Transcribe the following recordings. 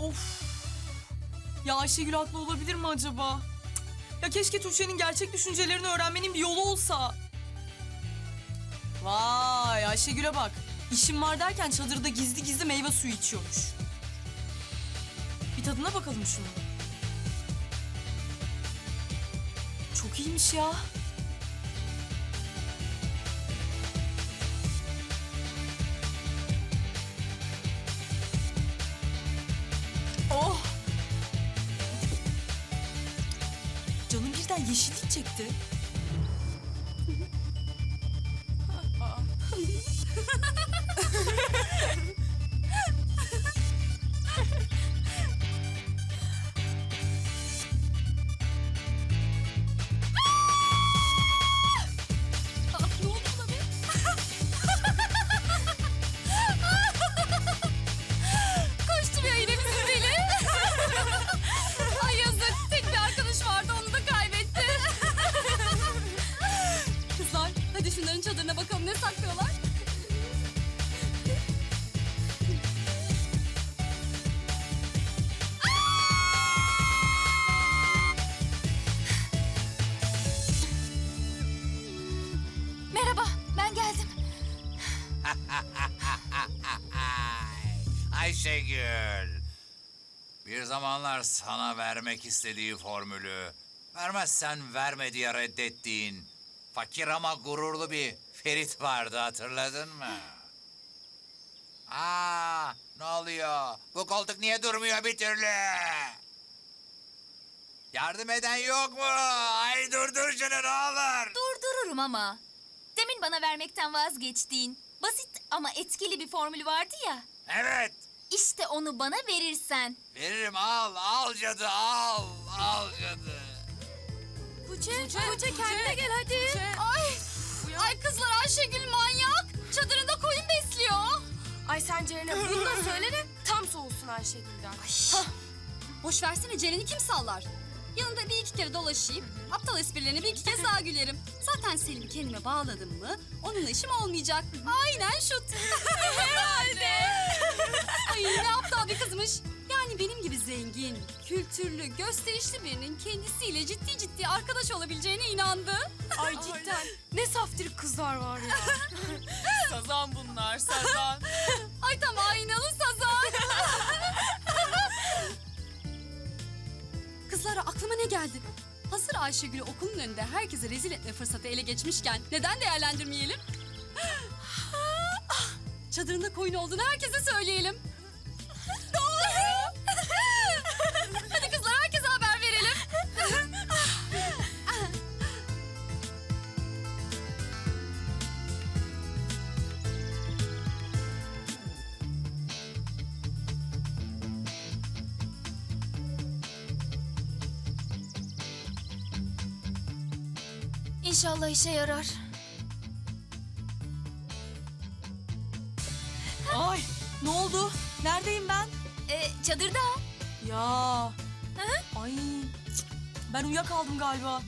Of. Ya Ayşegül haklı olabilir mi acaba? Ya keşke Tuğçe'nin gerçek düşüncelerini öğrenmenin bir yolu olsa. Vay Ayşegül'e bak. İşim var derken çadırda gizli gizli meyve suyu içiyormuş. Bir tadına bakalım şunu. Çok iyiymiş ya. Birden yeşillik çekti. Ayşegül. Bir zamanlar sana vermek istediği formülü, vermezsen verme diye reddettiğin, fakir ama gururlu bir Ferit vardı hatırladın mı? Aa, ne oluyor? Bu koltuk niye durmuyor bir türlü? Yardım eden yok mu? Ay durdur şunu ne olur. Durdururum ama. Demin bana vermekten vazgeçtiğin basit ama etkili bir formül vardı ya. Evet, İşte onu bana verirsen. veririm al, al cadı al, al cadı. Tuğçe, Tuğçe, kendine gel hadi. Ay, ay kızlar Ayşegül manyak. Çadırında koyun besliyor. Ay sen Ceren'e bunu da söyle de tam soğusun Ayşegül'den. Boş versene Ceren'i kim sallar? Yanında bir iki kere dolaşayım. Aptal esprilerine bir iki kez daha gülerim. Zaten Selim'i kendime bağladım mı onunla işim olmayacak. Aynen şut. Herhalde. Ay ne aptal bir kızmış. Yani benim gibi zengin, kültürlü, gösterişli birinin kendisiyle ciddi ciddi arkadaş olabileceğine inandı. Ay cidden ne saftirik kızlar var ya. Sazan bunlar, sazan. Ay tam aynalı sazan. Ayşegül'ü okulun önünde herkese rezil etme fırsatı ele geçmişken neden değerlendirmeyelim? Çadırında koyun olduğunu herkese söyleyelim. İnşallah işe yarar. Ay ne oldu? Neredeyim ben? Ee, çadırda. Ya. Ay. cık, Ben uyuyakaldım galiba.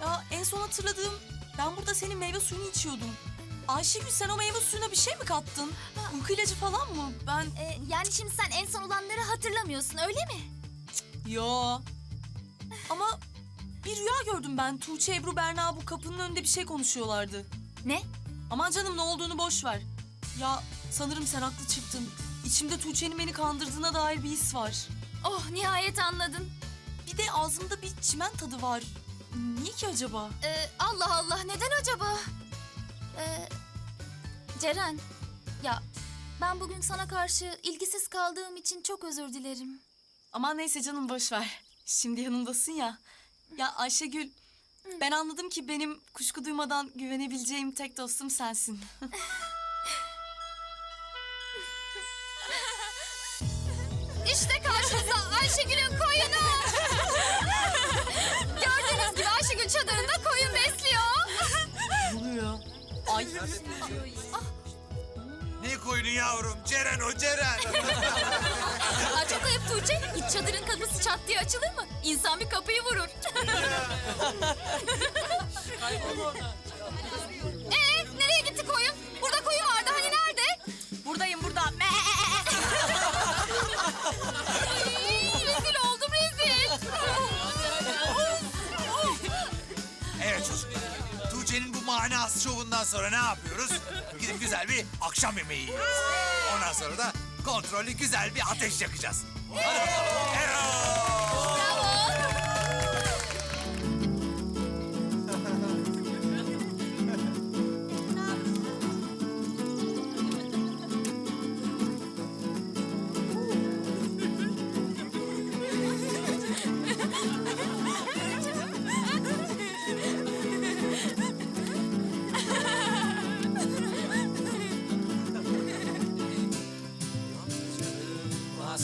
Ya en son hatırladığım ben burada senin meyve suyunu içiyordum. Ayşegül sen o meyve suyuna bir şey mi kattın? Uyku ilacı falan mı? Ben... Ee, yani şimdi sen en son olanları hatırlamıyorsun öyle mi? Yo. Ama bir rüya gördüm ben. Tuğçe, Ebru, Berna bu kapının önünde bir şey konuşuyorlardı. Ne? Aman canım ne olduğunu boş ver. Ya sanırım sen haklı çıktın. İçimde Tuğçe'nin beni kandırdığına dair bir his var. Oh nihayet anladın. Bir de ağzımda bir çimen tadı var. Niye ki acaba? Ee, Allah Allah neden acaba? Ee, Ceren ya ben bugün sana karşı ilgisiz kaldığım için çok özür dilerim. Aman neyse canım boş ver. Şimdi yanımdasın ya. Ya Ayşegül, ben anladım ki benim kuşku duymadan güvenebileceğim tek dostum sensin. İşte karşınızda Ayşegül'ün koyunu. Gördüğünüz gibi Ayşegül çadırında koyun besliyor. ne oluyor? Ay. Ne koyunu yavrum? Ceren o Ceren. Çadırın kapısı çat diye açılır mı? İnsan bir kapıyı vurur. ee, nereye gitti koyun? Burada koyun vardı. Hani nerede? Buradayım burada. Ay, rezil oldum rezil. Evet çocuklar. Tuğçe'nin bu manasız şovundan sonra ne yapıyoruz? Gidip güzel bir akşam yemeği yiyoruz. Ondan sonra da kontrollü güzel bir ateş yakacağız. Hadi bakalım.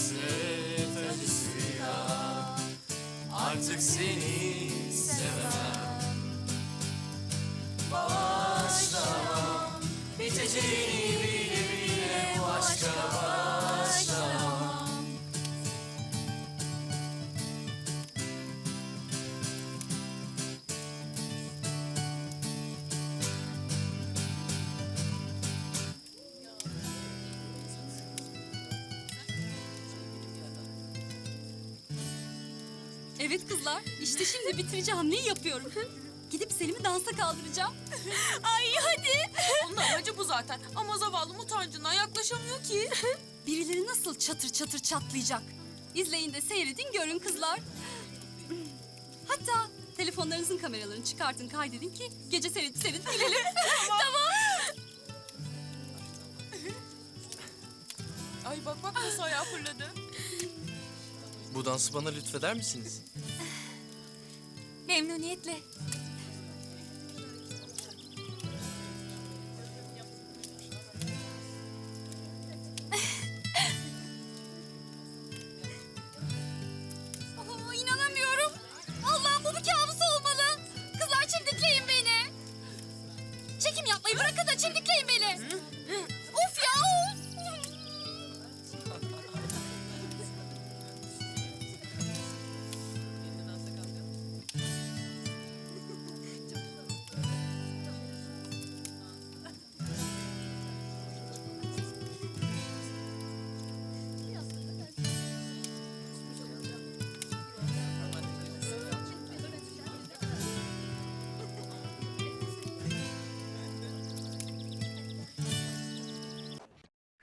Hasret acısıyla artık seni sevemem. Başlamam biteceğini Evet kızlar, işte şimdi bitirici hamleyi yapıyorum. Gidip Selim'i dansa kaldıracağım. Ay hadi. Onun amacı bu zaten. Ama zavallı mutancından yaklaşamıyor ki. Birileri nasıl çatır çatır çatlayacak. İzleyin de seyredin görün kızlar. Hatta telefonlarınızın kameralarını çıkartın kaydedin ki gece seyredip seyredip bilelim. tamam. Ay bak bak nasıl ayağı fırladı. Bu dansı bana lütfeder misiniz? Memnuniyetle.